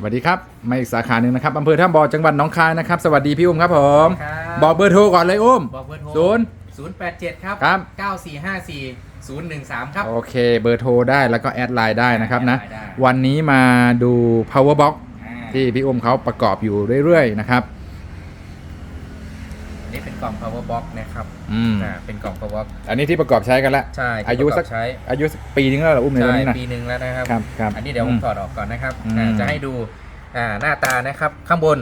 สวัสดีครับมาอีกสาขาหนึ่งนะครับอำเภอท่าบ่อจังหวัดหนองคายนะครับสวัสดีพี่อุ้มครับผมครับบอกเบอร์โทรก่อนเลยอุ้มบอกเบอร์โทรศูนย์ ศูนย์แปดเจ็ดครับครับ เก้าสี่ห้าสี่ศูนย์หนึ่งสามครับ โอเคเบอร์โทรได้แล้วก็แอดไลน์ได้นะครับนะแอดไลน์ได้ วันนี้มาดู power box อ่าที่พี่อุ้มเขาประกอบอยู่เรื่อยๆนะครับ อันนี่เป็นกล่อง power box นะครับอืมอ่าเป็นกล่อง power box อันนี้ที่ประกอบใช้กันแล้วใช่ที่อายุสักประบใช้อายุสักปีนึงแล้วเหรออุ้มในตอนใช่นี้นะปีหนึ่งแล้วนะครับ ครับครับ อันนี้เดี๋ยวผอืมมถอดออกก่อนนะครับอืม อ่าจะให้ดูอ่าหน้าตานะครับข้างบน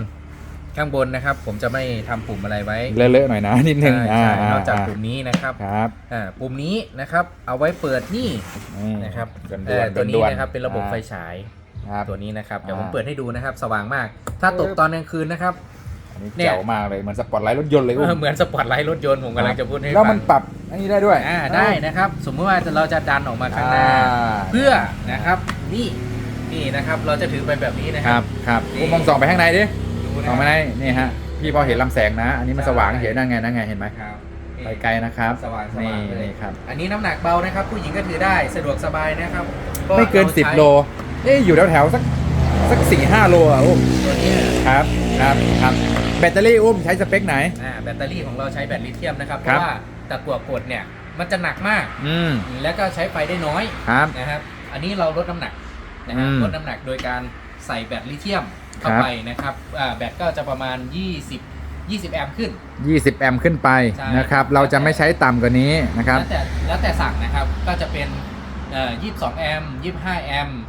ข้างบนนะครับ ผมจะไม่ทำปุ่มอะไรไว้เลอะๆหน่อยนะนิดนึงใช่อ่าใช่นอกจากอ่าปุ่มนี้นะครับครับอ่าปุ่มนี้นะครับ เอาไว้เปิดนี่นี่นะครับด่วนเอ่อๆตัวนี้ด่วๆนะครับเป็นระบบไฟอ่าฉายครับ ตัวนี้นะครับเดี๋ยวผมอ่า เปิดให้ดูนะครับ สว่างมาก ถ้าตกตอนกลางคืนนะครับ อันนี้เนี่ย แจ๋วมากเลยเหมือนสปอตไลท์รถยนต์เลยอุ้มเหมือนสปอตไลท์รถยนต์ผมกำลังจะพูดให้แล้วฟัมันงปรับอันนี้ได้ด้วยอ่าได้นะครับ สมมติว่าเราจะดันออกมาข้างหน้าอ่าเพื่อนะครับนี่นี่นะครับเราจะถือไปแบบนี้นะคครัรับ บครับนี่อุ้มมองส่องไปข้างในดิดูนะส่องไปในนี่ฮะพี่พอเห็นลำแสงนะ อันนี้มันสว่างเห็นนั่นไงนั่นไงเห็นไหมครับนี่ไปไกลนะครับสว่างสนี่ว่างเลยนี่ครับ อันนี้น้ำหนักเบานะครับ ผู้หญิงก็ถือได้สะดวกสบายนะครับพราะไม่เกินราใช้10โล เอ๊ะอยู่แถวแถวๆสักสักสี่ห้าโลอะอุ้มตัวนี้ครับ ครับครับแบตเตอรี่อุ้มใช้สเปคไหน อ่าแบตเตอรี่ของเราใช้แบตลิเธียมนะครับ เพครับ ราะว่าตะกั่วกดเนี่ยมันจะหนักมาก อืมแล้วก็ใช้ไฟได้น้อยครับ นะครับ อันนี้เราลดน้ำหนักนะฮะอืมลดน้ำหนักโดยการใส่แบตลิเธียมเข้าครับ ไปนะครับอ่าแบตก็จะประมาณ 20 20 แอมป์ขึ้น 20 แอมป์ขึ้นไปใช่ นะครับ เราจะไม่ใช้ต่ำกว่านี้นะครับ แล้วแต่แล้วแต่สั่งนะครับก็จะเป็นเอ่อ22 แอมป์25 แอมป์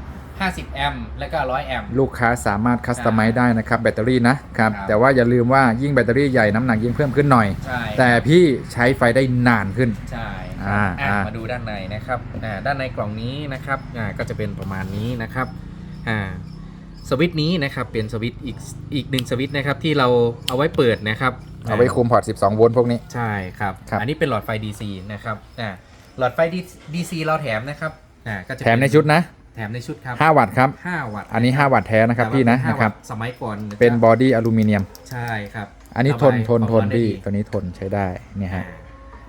50 แอมป์แล้วก็ 100 แอมป์ ลูกค้าสามารถคัสตอมไมซ์ได้นะครับแบตเตอรี่นะครับ ครับ แต่ว่าอย่าลืมว่ายิ่งแบตเตอรี่ใหญ่น้ำหนักยิ่งเพิ่มขึ้นหน่อย ใช่แต่พี่ใช้ไฟได้นานขึ้น ใช่คอ่ารับอะอ่ามาดูด้านในนะครับอ่าด้านในกล่องนี้นะครับอ่าก็จะเป็นประมาณนี้นะครับอ่าสวิตช์นี้นะครับเป็นสวิตช์อีกอีกหนึ่งสวิตช์นะครับที่เราเอาไว้เปิดนะครับ เอาไว้คุมพอร์ต 12 โวลต์พวกนี้ ใช่ครับ ครับ อันนี้เป็นหลอดไฟ DC นะครับอ่าหลอดไฟ DC เราแถมนะครับอ่าก็จะแถมในชุดนะ แถมในชุดครับ5วัตต์ครับ5วัตต์อันนี้ 5 วัตต์แท้นะครับแต่ว่าพี่นะห้านะครับวัตต์สมัยก่อนเป็นบอดี้อลูมิเนียมใช่ครับอันนี้ทนทนทนเอาไว้พี่ได้ดีตัวนี้ทนใช้ได้เนี่ยอ่าฮะ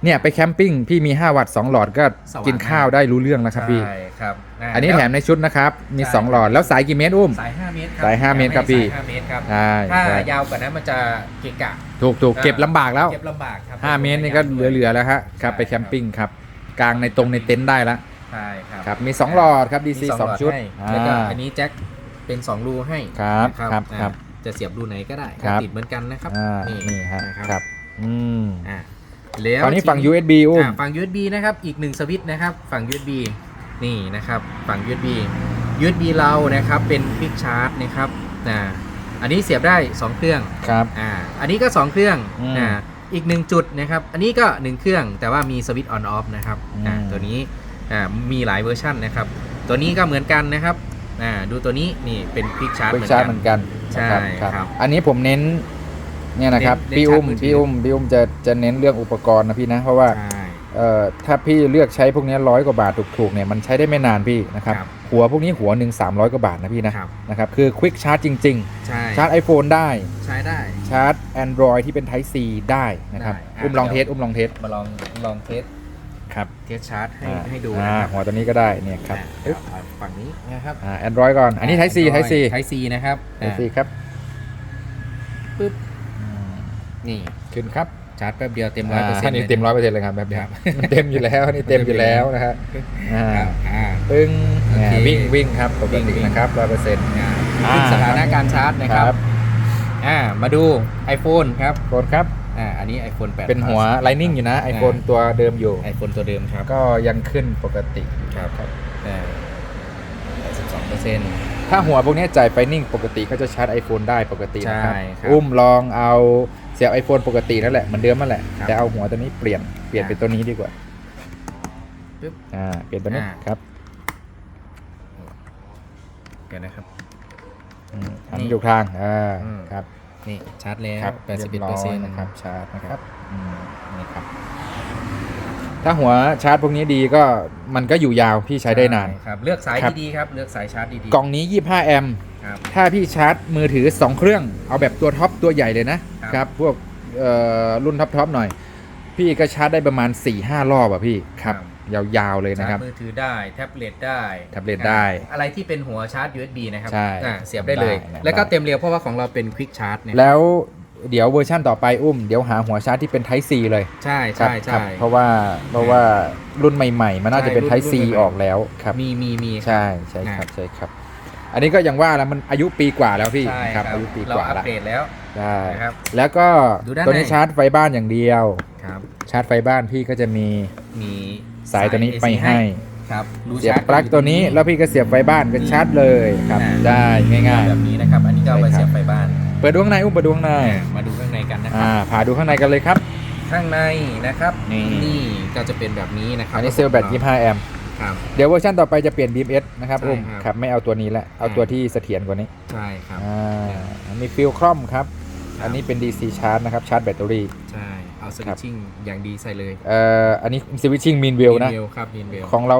เนี่ยไปแคมปิ้งพี่มี 5 วัตต์2หลอดก็สว่างกินข้าวได้รู้เรื่องแล้วครับพี่ใช่ครับาอันนี้ล้วแถมในชุดนะครับมีใช่2หลอดแล้วสายกี่เมตรอุ้มสาย 5 เมตรครับสาย 5 เมตรครับพี่สาย5เมตรครับใช่ถ้าใช่ยาวกว่านั้นมันจะเกะกะถูกถูกอ่าเก็บลำบากแล้วเก็บลำบากครับ5เมตรนี่ก็เหลือๆแล้วฮะครับใช่ไปแคมปิ้งครับกลางในตรงในเต็นท์ได้แล้ว ใช่ครับครับมี 2 หลอดครับ DC มีหล2 ชุดให้อ่าแล้วก็อันนี้แจ็คเป็น2รูให้ครับนะครับอ่าครับ จะเสียบรูไหนก็ได้ครับ ติดเหมือนกันนะครับอ่านี่ฮะนะครับอืมอ่าแล้วตอนนี้ฝั่ง ที USB อุ้ม อ่าฝั่ง USB นะครับ อีกหนึ่งสวิตช์นะครับ ฝั่ง USB นี่นะครับฝั่ง USB USB เรานะครับเป็นควิกชาร์จนะครับอ่าอันนี้เสียบได้ 2 เครื่องครับ อ่าอันนี้ก็ 2 เครื่องอืมอ่าอีก 1 จุดนะครับ อันนี้ก็ 1 เครื่องแต่ว่ามีสวิตช์ออนออฟนะครับอ่าอืม ตัวนี้ อ่ามีหลายเวอร์ชันนะครับ ตัวนี้ก็เหมือนกันนะครับอ่าดูตัวนี้นี่เป็นควิกชาร์จเวิเหมือนชาร์จกัเหนมือนกันใช่นะครับ อันนี้ผมเน้นเนี่ยนะครับเน้นพี่อุ้มเน้นชาร์จมือถือพี่อุ้มพี่อุ้มจะจะเน้นเรื่องอุปกรณ์นะพี่นะเพราะว่าใช่เอ่อถ้าพี่เลือกใช้พวกนี้ร้อยกว่าบาทถูกๆเนี่ยมันใช้ได้ไม่นานพี่นะครับครับหัวพวกนี้หัวหนึ่ง300กว่าบาทนะพี่นะครับนะครับคือควิกชาร์จจริงใช่ๆชาร์จ iPhone ได้ใช้ได้ชาร์จ Android ที่เป็น Type C ได้นะครับได้อะอุ้มลองเทสเดี๋ยวอุ้มลองเทสมาลองลองเทส ครับเทสชาร์จให้อ่าให้ดูอ่านะครับหัวตัวนี้ก็ได้เนี่ยครับอ่าปึ๊บเอาฝั่งนี้นะครับอ่า Android ก่อน อันนี้ Type C Type C Type C นะครับ Type C อ่าครับปึ๊บอืมนี่ขึ้นครับชาร์จแป๊บเดียวเต็มร้อยเปอร์เซ็นอ่าต์นี่เต็มร้อยเปอร์เซ็นต์เลยครับแบบเนี้ยครับมันเต็มอยู่แล้วนี่เต็มอยู่แล้วนะฮะอ่าอ่า ปึ้งโอเค เนี่ยวิ่งวิ่งครับปกวิ่งติวิ่งนะครับร้อยเปอร์เซ็นต์ อ่าอ่า ขึ้นสถานะการชาร์จนะครับอ่ามาดู iPhone ครับ กดครับ อ่าอันนี้ iPhone 8 เป็นหัว Lightning อยู่นะ iPhone ตัวเดิมอยู่ไอโฟนตัวเดิมครับก็ยังขึ้นปกติครับอ่า82เปอร์เซ็นต์ ถ้าหัวพวกนี้จ่ายไฟนิ่งปกติก็จะชาร์จ iPhone ได้ปกตินะครับ ใช่ครับอุ้มลองเอาเสียบ iPhone ปกตินั่นแหละเหมือนเดิมนั่นแหละ ครับแต่เอาหัวตัวนี้เปลี่ยนเปลี่ยนอ่าเป็นตัวนี้ดีกว่าปึ๊บอ่าเปลี่ยนตัวนี้อ่า ครับเดี๋ยวนะครับ อืมหันนี่อยู่ทางอ่าอืม ครับ นี่ชาร์จแล้วครับ81เรียบเปอร์เซ็นต์นะครับชาร์จนะครับอืมนี่ครับ ถ้าหัวชาร์จพวกนี้ดีก็มันก็อยู่ยาวพี่ใช้ได้นานครับเลือกสายครับดีๆครับเลือกสายชาร์จดีกล่องนี้ 25 แอมป์ๆครับถ้าพี่ชาร์จมือถือ 2 เครื่อง เอาแบบตัวท็อปตัวใหญ่เลยนะครับครับพวกเอ่อรุ่นท็อปๆหน่อย พี่ก็ชาร์จได้ประมาณ4-5รอบอะพี่ครับ ยาวๆเลยนะครับ ชาร์จมือถือได้แท็บเล็ตได้แท็บเล็ตได้อ่าอะไรที่เป็นหัวชาร์จ USB นะครับใช่อ่าเสียบได้เลย ได้แล้วก็ได้เต็มเรียวเพราะว่าของเราเป็นควิกชาร์จเนี่ยแล้วเดี๋ยวเวอร์ชั่นต่อไปอุ้มเดี๋ยวหาหัวชาร์จที่เป็น Type C เลยใช่ครับใช่ครัใช่บเพราะว่าเพราะว่ารุ่นใหม่ๆ มันน่าจะเป็น ใช่ Type C รุ่นรุ่นใหม่ๆ ออกแล้วครับ มีมีมีครับ ใช่ใช่ครับอ่าใช่ครับ อันนี้ก็ยังว่าแล้วมันอายุปีกว่าแล้วพี่ใช่ครับอายุปีเรากว่าอัปแล้วเดตแล้วใช่นะครับ แล้วก็ดูด้านตัวนี้ใน ชาร์จไฟบ้านอย่างเดียว ครับ ชาร์จไฟบ้านพี่ก็จะมีมี สายตัวนี้ AC ไปให้ครับรูเสียบชาร์จปลั๊กตัวนี้แล้วพี่ก็เสียบไฟบ้านก็ชาร์จเลยครับอ่าได้ง่ายแบบนี้นะครับ อันนี้ก็เอาไปใช่ครับเสียบไฟบ้านๆเปิดดูข้างในอุ้มเปิดดูข้างในอ่ามาดูข้างในกันนะคอ่ารับพาดูข้างในกันเลยครับ ข้างในนะครับนี่ก็จะเป็นแบบนี้นะครับอันนี้เซลล์แบต25แอมป์ครับเดี๋ยวเวอร์ชันต่อไปจะเปลี่ยน BMS นะครับใช่อุ้มครับครับไม่เอาตัวนี้ละเอาอ่าตัวที่เสถียรกว่านี้ใช่ครับอ่ามีฟิลครอมครับครับ อันนี้เป็น DC ชาร์จนะครับ ชาร์จแบตเตอรี่ ใช่ เอาสครัวิบตชิ่งอย่างดีใส่เลยเอ่ออันนี้สวิตชิ่งมินเวลนะเวลครับมินเวลของเรา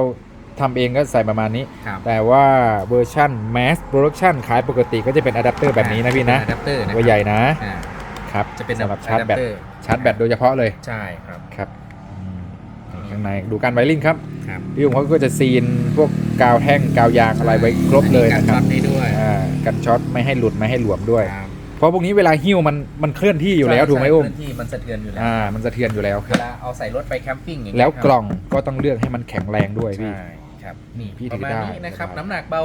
ทำเองก็ใส่ประมาณนี้ ครับแต่ว่าเวอร์ชัน Mass Production ขายปกติก็จะเป็นอะแดปเตอร์แบบนี้นะพี่นะอะแดปเตอร์นะตัวใหญ่นะอ่าครับจะเป็นสำหรับชาร์จแบตอะดปเตอชาร์จแบตโดยเฉพาะเลยใช่ครับครับอืมนี่ข้างในดูการไวริ่งครับ ครับพี่อุ้มเขาก็จะซีนพวกกาวแท่งกาวยางอะไรไว้ครบเลยอันะนคนี้รับกันช็อตได้ด้วยอ่ากันช็อตไม่ให้หลุดไม่ให้หลวมด้วย ครับ เพราะพวกนี้เวลาหิ้วมันมันเคลื่อนที่อยู่แล้วถูกไหมอุ้มใช่พื้นที่มันสะเทือนอยู่แล้วอ่ามันสะเทือนอยู่แล้วคเวรับ ลาเอาใส่รถไปแคมปิ้งอย่างเงี้ยแล้วครับกล่องก็ต้องเลือกให้มันแข็งแรงด้วยพี่ ใช่ครับนี่พี่ประมาณถือได้ นี้นะครับสบายน้ำหนักเบา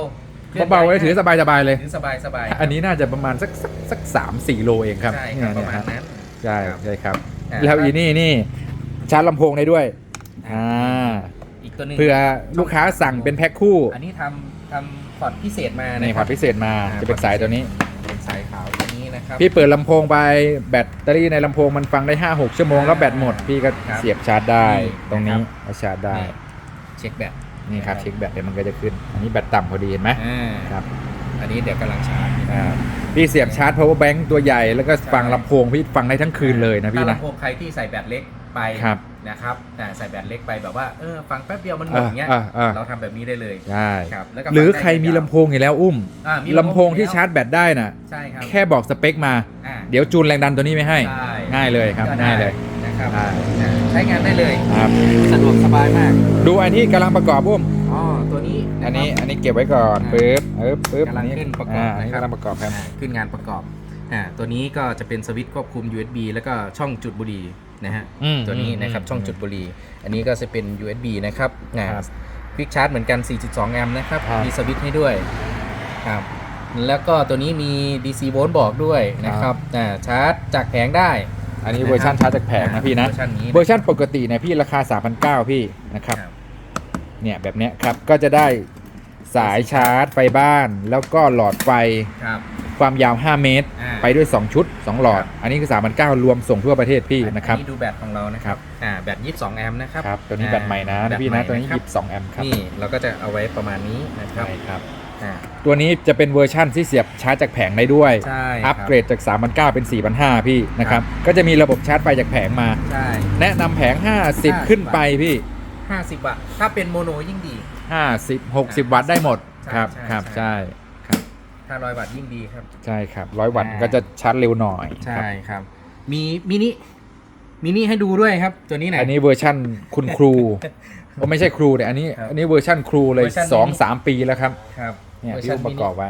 เบาๆไว้ถือสบายๆเลย ถือสบายสบายอันนี้น่าจะประมาณสักสักสักสามสี่โลเองครับใช่ครับเนี่ยประมาณฮะนั้น ใช่ครับ ใช่ครับ อ่าแล้วอีนี่นี่ชาร์จลำโพงได้ด้วยอ่าอีกตัวหนึงเผื่อลูกค้าสั่งเป็นแพ็คคู่อันนี้ทำทำพอร์ตพิเศษมาในนะพอร์ตพิเศษมาอ่า จะเป็นสายตัวนี้ เป็นสายขาวตัวนี้นะครับ พี่เปิดลำโพงไปแบตเตอรี่ในลำโพงมันฟังได้ 5 6 ชั่วโมงแล้วแบตหมด พี่ก็ครับเสียบชาร์จได้ นี่ตรงนี้นะครับ เอาชาร์จได้นี่เช็คแบตนี่ครับนะครับเช็คแบตเดี๋ยวมันก็จะขึ้น อันนี้แบตต่ำพอดีเห็นไหมอ่าครับอันนี้เดี๋ยวกำลังชาร์จอ่าพี่เสียบชาร์จ power bank ตัวใหญ่แล้วก็ฟังลำโพงพี่ฟังได้ทั้งคืนเลยนะพี่ถ้านะ ลำโพงใครที่ใส่แบตเล็กไปครับ นะครับแต่ใส่แบตเล็กไปแบบว่าเออฟังแป๊บเดียวมันหมดอ่าอย่างเงี้ย อ่าอ่า เราทำแบบนี้ได้เลยใช่ครับแล้วก็หรือฟังได้ใครมียาวๆลำโพงอยู่แล้วอุ้มอ่ามีลำโพงที่ชาร์จแบตได้น่ะ ใช่ครับแค่บอกสเปคมา อ่า เดี๋ยวจูนแรงดันตัวนี้ไม่ให้ ใช่ ง่ายเลยครับ ก็ได้ง่ายเลย นะครับอ่าอ่าใช้งานได้เลยครับ สะดวกสบายมากดูอันที่กำลังประกอบอุ้ม อ๋อตัวนี้ะอันนี้ครับอันนี้เก็บไว้ก่อนอ่าปึ๊บเออปึ๊บกำลังอันนี้ขึ้นประกอบอ่าอันนี้นะครับ กำลังประกอบครับ อ่าขึ้นงานประกอบ อ่าตัวนี้ก็จะเป็นสวิตช์ควบคุม USB แล้วก็ช่องจุดบุหรี่นะฮะอืมตัวนี้นะครับอืมช่องจุดบุหรี่อันนี้ก็จะเป็น USB นะครับอ่าครับควิกชาร์จเหมือนกัน 4.2 แอมป์นะครับ ครับมีสวิตช์ให้ด้วยครับแล้วก็ตัวนี้มี DC โวลต์บอกด้วยนะครับอ่าชาร์จจากแผงได้อันนี้นะครับเวอร์ชันชาร์จจากแผงนะพี่นะ เวอร์ชันนี้เวอร์ชันปกติเนี่ยพี่ราคา 3,900 พี่นะครับครับ เนี่ยแบบเนี้ยครับ ก็จะได้สายชาร์จไฟบ้าน แล้วก็หลอดไฟ ครับ ความยาว 5 เมตร อ่า ไปด้วย 2 ชุด 2 หลอดครับอันนี้คือ3,900รวมส่งทั่วประเทศพี่นะครับ อันี้ดูแบตของเรานะครับอ่าแบต22 แอมป์นะครับครับ ตัวนี้อ่าแบตใหม่นะแบตพี่ใหม่นะตัวนี้ ครับ22 แอมป์ครับนี่เราก็จะเอาไว้ประมาณนี้นะครับใช่ครับ อ่าตัวนี้จะเป็นเวอร์ชั่นที่เสียบชาร์จจากแผงได้ด้วย ใช่อัปเกรดจาก 3,900 เป็น 4,500 พี่นะครับ ก็จะมีระบบชาร์จไฟจากแผงมา ใช่ แนะนำแผง 50 ขึ้นไปพี่ 50 วัตต์ถ้าเป็นโมโนยิ่งดี 50 60 วัตต์ได้หมมดใช่ครับ ใช่ครับ ใช่ ใช่ครับถ้าร้อยวัตต์ยิ่งดีครับ ใช่ครับร้อยวัตต์อ่า ก็จะชาร์จเร็วหน่อยใช่ครับครับ มีมินิมินิให้ดูด้วยครับ ตัวนี้ไหน อันนี้เวอร์ชั่นคุณครูโอ้ไม่ใช่ครูแต่อันนี้ครับอันนี้เวอร์ชั่นครูเลยเวอร์ชันสองมินิ สามปีแล้วครับครับเนี่ยวอร์ที่ชัผมประกอบไว้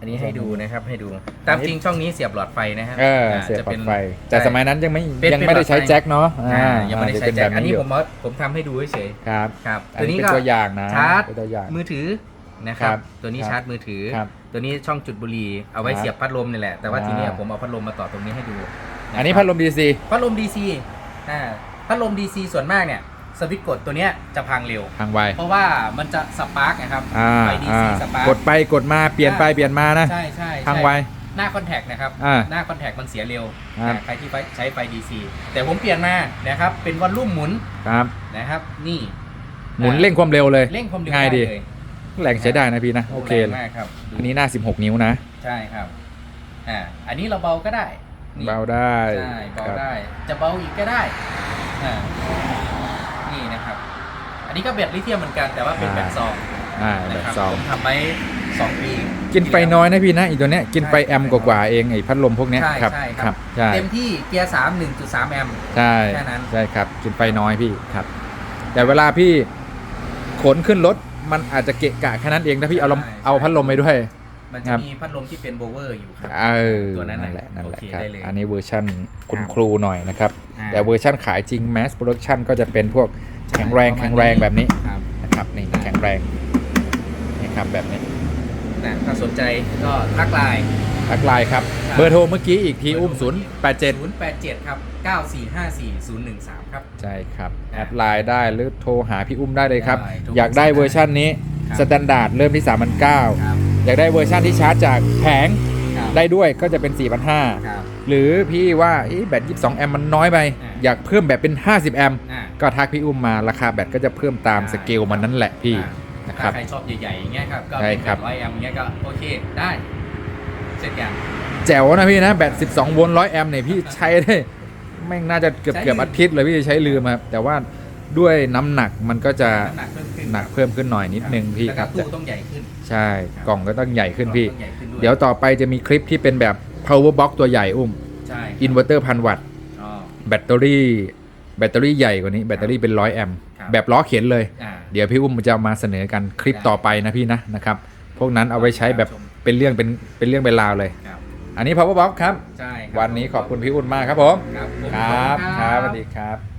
อันนี้ให้ดูนะครับให้ดูตามจริงช่องนี้เสียบหลอดไฟนะฮะเอออ่าเสียบจะปลั๊เป็นกไฟแต่สมัยนั้นยังไม่เป็นยังไม่ได้ใช้เป็นหลอดไฟแจ็คเนาะอ่ายังไม่ได้จะใช้เป็นแจ็แบคบอันนี้นี้อยู่ผมเอาผมทำให้ดูเฉยครับ ๆครับ อันตัวนี้นี้เป็นก็ ตัวอย่างนะชาร์จ เป็นตัวอย่างมือถือ นะครับครับ ตัวนี้ครับชาร์จมือถือครับตัวนี้ช่องจุดบุหรี่เอาไว้ครับเสียบพัดลมนี่แหละ แต่ว่าอ่าทีเนี้ยผมเอาพัดลมมาต่อตรงนี้ให้ดูะอันนี้ครับพัดลมดีซีพัดลม DC อ่าพัดลม DC ส่วนมากเนี่ยสวิตช์กดตัวเนี้ยจะพังเร็วทางไว เพราะว่ามันจะสปาร์กนะครับอ่าไฟ DC อ่าสปาร์กดไปกดมาเปลี่ยนไปเปลี่ยนมานะ ใช่ใช่ใช่ทางไว หน้าคอนแทคนะครับอ่าหน้าคอนแทคมันเสียเร็วครับอ่าใครที่ใช้ไฟ DC แต่ผมเปลี่ยนมานะครับ เป็นวอลลุ่มหมุน ครับ นะครับ นี่ หมุนเร่งความเร็วเลย เร่งความเร็วง่ายดีเลย แรงใช้ได้นะพี่นะโอเคแรงเลยมากครับดูอันนี้หน้า 16 นิ้วนะ ใช่ครับอ่าอันนี้เราเบาก็ได้นี่เบาได้ใช่เบาครับได้จะเบาอีกก็ได้อ่านี่นะครับ อันนี้ก็แบตลิเธียมเหมือนกันแต่ว่าเป็นแบตซองอ่าแบนะบครับซองผมทำไว้สองปีกินไฟน้อยนะพี่นะอีกตัวเนี้ยกินไฟใช่แอมป์กว่าๆเองไอ้พัดลมพวกเนี้ยใช่ครับใช่คครัรับบใช่เต็มที่เกียร์สามหนึ่งจุดสามแอมป์ใช่แค่นั้นใช่ครับ กินไฟน้อยพี่ครับ แต่เวลาพี่ขนขึ้นรถ มันอาจจะเกะกะแค่นั้นเองถ้าพี่เอาลมใช่ เอาพัดลมไปด้วย มันครัจะบมีพัดลมที่เป็นโบเวอร์อยู่ครับ เออตัวนั้นนั่นน่ะแหละนั่นแหละโอเคครับ ได้เลยอันนี้เวอร์ชั่นคุณครับครูหน่อยนะครับ อ่า แต่เวอร์ชั่นขายจริง mass production ก็จะเป็นพวกแข็งแรงแข็งแรงแบบนี้ครับ นะครับนี่แข็งแรงนี่ครับแบบนี้นะถ้า สนใจก็ทักไลน์ทักไลน์ครับครับ เบอร์โทรเมื่อกี้อีกทีอุ้ม087 087ครับ9454 013 ครับ ใช่ครับคแอรับดไลน์ได้หรือโทรหาพี่อุ้มได้เลยครับ ได้โทรอยากได้ปรึกษาเวอร์ชันนี้ครับสแตนดาร์ดเริ่มที่ครับ3,900อยากได้เวอร์ชันที่ชาร์จจากแผงครับได้ด้วยก็จะเป็นครับ4,500หรือพี่ว่าเอ๊ะแบต 22 แอมป์มันน้อยไป อ่า อยากเพิ่มแบตเป็น 50 แอมป์อ่า ก็ทักพี่อุ้มมาราคาแบตก็จะเพิ่มตามได้ สเกลมันนั่นแหละพี่ อ่า นะครับ ถ้าใครชอบใหญ่ๆอย่างเงี้ยครับก็ใช่เป็นครับแบบร้อยแอมป์อย่างเงี้ยก็โอเคได้เช่นกันแจ๋วนะพี่นะแบต 12 โวลต์ 100 แอมป์เนี่ยพี่ใช้ได้แม่งน่าจะเกือบใช้เกือบลืมอาทิตย์เลยพี่ใช้ลืมครับ แต่ว่าด้วยน้ำหนักมันก็จะน้ำหนักเพิ่มขึ้นหนักเพิ่มขึ้นหน่อยนิดนึงพี่ครับแล้วก็ตู้ต้องใหญ่ขึ้นใช่กล่องก็ต้องใหญ่ขึ้นพี่ ต้องใหญ่ขึ้นด้วยเดี๋ยวต่อไปจะมีคลิปที่เป็นแบบ power box ตัวใหญ่อุ้ม ใช่อินเวอร์เตอร์พันวัตต์อ๋อแบตเตอรี่ แบตเตอรี่ใหญ่กว่านี้แบตเตอรี่เป็นร้อยแอมป์ครับ แบบล้อเข็นเลยอ่าเดี๋ยวพี่อุ้มจะเอามาเสนอกันคลิปได้ต่อไปนะพี่นะนะครับ พวกนั้นเอาไว้ใช้แบบชมเป็นเรื่องเป็นเป็นเรื่องเป็นราวเลยครับอันนี้ power box ครับ ใช่ครับวันนี้ขอบคุณพี่อุ้มมากครับผม ครับผมครับขอณครับสวัสดีครับ